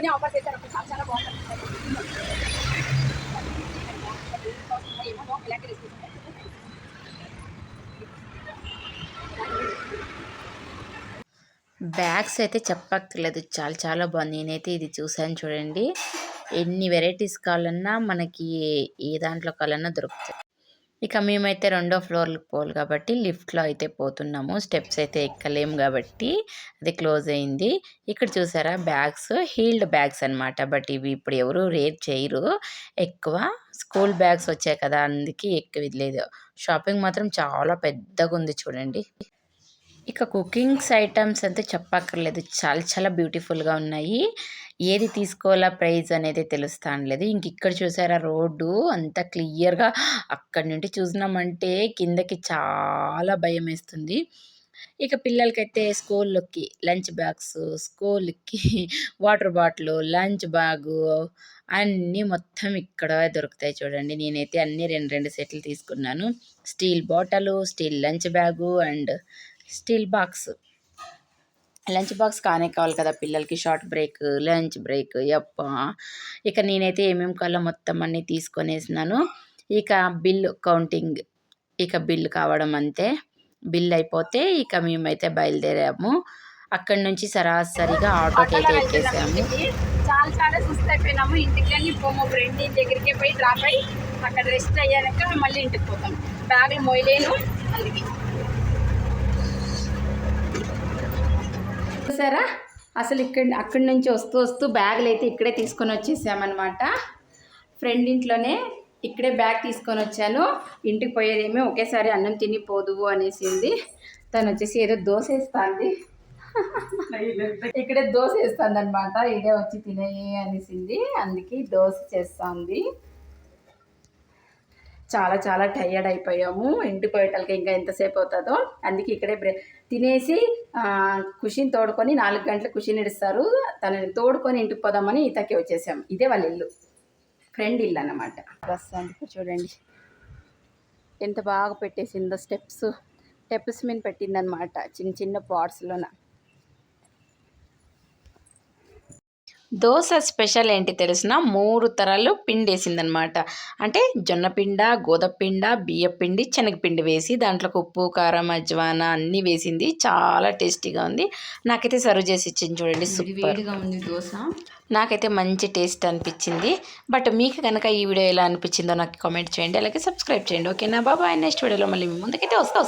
దీంట్లోనే ఆఫర్ చేశారు చాలా చాలా బాగుంటుంది. బ్యాగ్స్ అయితే చెప్పక్కర్లేదు. చాలా చాలా బాగుంది. నేనైతే ఇది చూసాను చూడండి. ఎన్ని వెరైటీస్ కావాలన్నా మనకి ఏ- ఏ దాంట్లో కావాలన్నా దొరుకుతాయి. ఇక మేమైతే రెండో ఫ్లోర్కి పోవాలి కాబట్టి లిఫ్ట్లో అయితే పోతున్నాము. స్టెప్స్ అయితే ఎక్కలేము కాబట్టి అది క్లోజ్ అయింది. ఇక్కడ చూసారా బ్యాగ్స్ హీల్డ్ బ్యాగ్స్ అన్నమాట. బట్ ఇవి ఇప్పుడు ఎవరు రేట్ చేయరు. ఎక్కువ స్కూల్ బ్యాగ్స్ వచ్చాయి కదా అందుకే ఎక్కువ ఇది లేదు. షాపింగ్ మాత్రం చాలా పెద్దగా ఉంది చూడండి. ఇక కుకింగ్స్ ఐటమ్స్ అయితే చెప్పక్కర్లేదు. చాలా చాలా బ్యూటిఫుల్గా ఉన్నాయి. ఏది తీసుకోవాలా ప్రైజ్ అనేది తెలుస్తానులేదు ఇంక ఇక్కడ చూసారా రోడ్డు అంత క్లియర్గా అక్కడి నుండి చూసినామంటే కిందకి చాలా భయం వేస్తుంది. ఇక పిల్లలకైతే స్కూల్లోకి లంచ్ బ్యాగ్స్ స్కూల్కి వాటర్ బాటిల్ లంచ్ బ్యాగు అన్నీ మొత్తం ఇక్కడ దొరుకుతాయి చూడండి. నేనైతే అన్ని రెండు రెండు సెట్లు తీసుకున్నాను. స్టీల్ బాటలు steel lunch bag and steel box. Lunch box కానే కావాలి కదా పిల్లలకి షార్ట్ బ్రేక్ లంచ్ బ్రేక్ యప్ప. ఇక నేనైతే ఏమేమి కావాలో మొత్తం అన్నీ తీసుకొనేసినాను. ఇక బిల్ కౌంటింగ్ ఇక బిల్ కావడం అంతే. బిల్ అయిపోతే ఇక మేమైతే బయలుదేరాము. అక్కడి నుంచి సరాసరిగా ఆటోకి అయితే ఎక్కేసాము. చాలా చాలా సుస్థ అయిపోయినాము. ఇంటికి వెళ్ళి పోము ఫ్రెండ్ ఇంటి దగ్గరికి పోయి డ్రాప్ అయ్యి అక్కడ రెస్ట్ అయ్యాక మళ్ళీ ఇంటికి పోతాం. బ్యాగులు మోయలేను అందుకే. చూసారా? అసలు ఇక్కడ అక్కడి నుంచి వస్తూ వస్తూ బ్యాగులు అయితే ఇక్కడే తీసుకొని వచ్చేసామన్నమాట. ఫ్రెండ్ ఇంట్లోనే ఇక్కడే బ్యాగ్ తీసుకొని వచ్చాను. ఇంటికి పోయేదేమో ఒకేసారి అన్నం తిని పోదువు అనేసింది. తను వచ్చేసి ఏదో దోశ వేస్తుంది. ఇక్కడే దోశ వేస్తుంది అనమాట ఇదే వచ్చి తినేయి అనేసింది. అందుకే దోశ చేస్తుంది. చాలా చాలా టయర్డ్ అయిపోయాము. ఇంటికి పోయేటలకి ఇంకా ఎంతసేపు అవుతుందో అందుకే ఇక్కడే బ్రే తినేసి కుషిని తోడుకొని నాలుగు గంటల కుషిని ఇడుస్తారు తనని తోడుకొని ఇంటికి పోదామని ఇతకి వచ్చేసాము ఇదే వాళ్ళ ఇల్లు. ఫ్రెండ్ ఇల్లు అన్నమాట. బస్ అందుకు చూడండి. ఎంత బాగా పెట్టేసిందో స్టెప్స్. స్టెప్స్ మీద పెట్టిందనమాట చిన్న చిన్న పాట్స్లోన దోశ స్పెషల్ ఏంటి తెలిసిన? మూడు తరాలు పిండి వేసిందనమాట అంటే జొన్న పిండ గోధపిండ బియ్యపిండి శనగపిండి వేసి దాంట్లోకి ఉప్పు కారం అజ్వాన అన్నీ వేసింది. చాలా టేస్టీగా ఉంది. నాకైతే సర్వ్ చేసి ఇచ్చింది చూడండి. సూపర్. వేడిగా ఉంది దోశ. నాకైతే మంచి టేస్ట్ అనిపించింది. బట్ మీకు కనుక ఈ వీడియో ఎలా అనిపించిందో నాకు కామెంట్ చేయండి. అలాగే సబ్స్క్రైబ్ చేయండి. ఓకేనా? బాబాయ్ నెక్స్ట్ వీడియోలో మళ్ళీ మీ ముందుకైతే వస్తా.